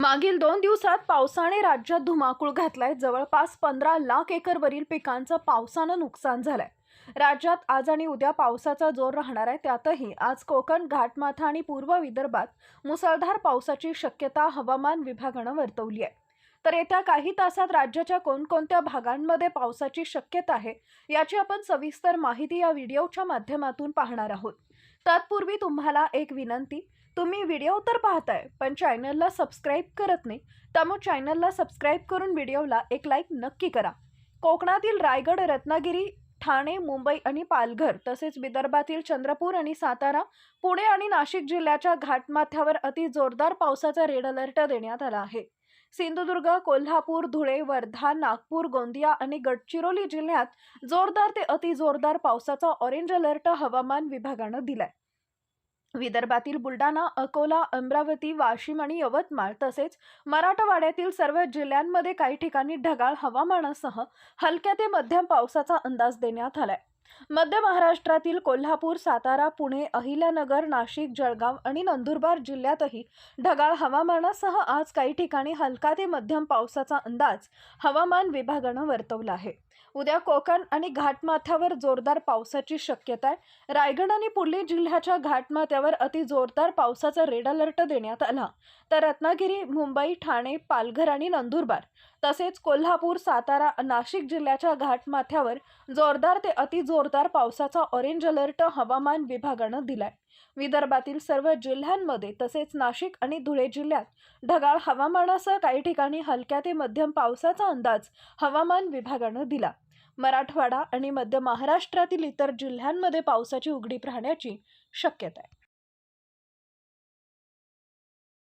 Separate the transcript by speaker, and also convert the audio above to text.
Speaker 1: मागील दोन दिवसात पावसाने राज्यात धुमाकूळ घातलाय. जवळपास पंधरा लाख एकरवरील पिकांचं पावसानं नुकसान झालंय. राज्यात आज आणि उद्या पावसाचा जोर राहणार आहे. त्यातही आज कोकण घाटमाथा आणि पूर्व विदर्भात मुसळधार पावसाची शक्यता हवामान विभागानं वर्तवली आहे. तर येत्या काही तासात राज्याच्या कोणकोणत्या भागांमध्ये पावसाची शक्यता आहे याची आपण सविस्तर माहिती या व्हिडिओच्या माध्यमातून पाहणार आहोत. तत्पूर्वी तुम्हाला एक विनंती तुम्ही व्हिडिओ तर पाहताय पण चॅनलला सबस्क्राईब करत नाही त्यामुळे चॅनलला सबस्क्राईब करून व्हिडिओला एक लाईक नक्की करा. कोकणातील रायगड रत्नागिरी ठाणे मुंबई आणि पालघर तसेच विदर्भातील चंद्रपूर आणि सातारा पुणे आणि नाशिक जिल्ह्याच्या घाटमाथ्यावर अति जोरदार पावसाचा रेड अलर्ट देण्यात आला आहे. सिंधुदुर्ग कोल्हापूर धुळे वर्धा नागपूर गोंदिया आणि गडचिरोली जिल्ह्यात जोरदार ते अति जोरदार पावसाचा ऑरेंज अलर्ट हवामान विभागानं दिलाय. विदर्भातील बुलढाणा अकोला अमरावती वाशिम आणि यवतमाळ तसेच मराठवाड्यातील सर्व जिल्ह्यांमध्ये काही ठिकाणी ढगाळ हवामानासह हलक्या ते मध्यम पावसाचा अंदाज देण्यात आलाय. मध्य महाराष्ट्रातील कोल्हापूर सातारा पुणे अहिल्यानगर नाशिक जळगाव आणि नंदुरबार जिल्ह्यातही ढगाळ हवामानासह आज काही ठिकाणी हलका ते मध्यम पावसाचा अंदाज हवामान विभागानं वर्तवला आहे. उद्या कोकण आणि घाटमाथ्यावर जोरदार पावसाची शक्यता आहे. रायगड आणि पुणे जिल्ह्याच्या घाटमाथ्यावर अति जोरदार पावसाचा रेड अलर्ट देण्यात आला. तर रत्नागिरी मुंबई ठाणे पालघर आणि नंदुरबार तसेच कोल्हापूर सातारा नाशिक जिल्ह्याच्या घाटमाथ्यावर जोरदार ते अति जोर जोरदार पावसाचा ऑरेंज अलर्ट हवामान विभागानं दिलाय. विदर्भातील सर्व जिल्ह्यांमध्ये तसेच नाशिक आणि धुळे जिल्ह्यात ढगाळ हवामानासह काही ठिकाणी हलक्या ते मध्यम पावसाचा अंदाज हवामान विभागानं दिला. मराठवाडा आणि मध्य महाराष्ट्रातील इतर जिल्ह्यांमध्ये पावसाची उघडीप राहण्याची शक्यता आहे.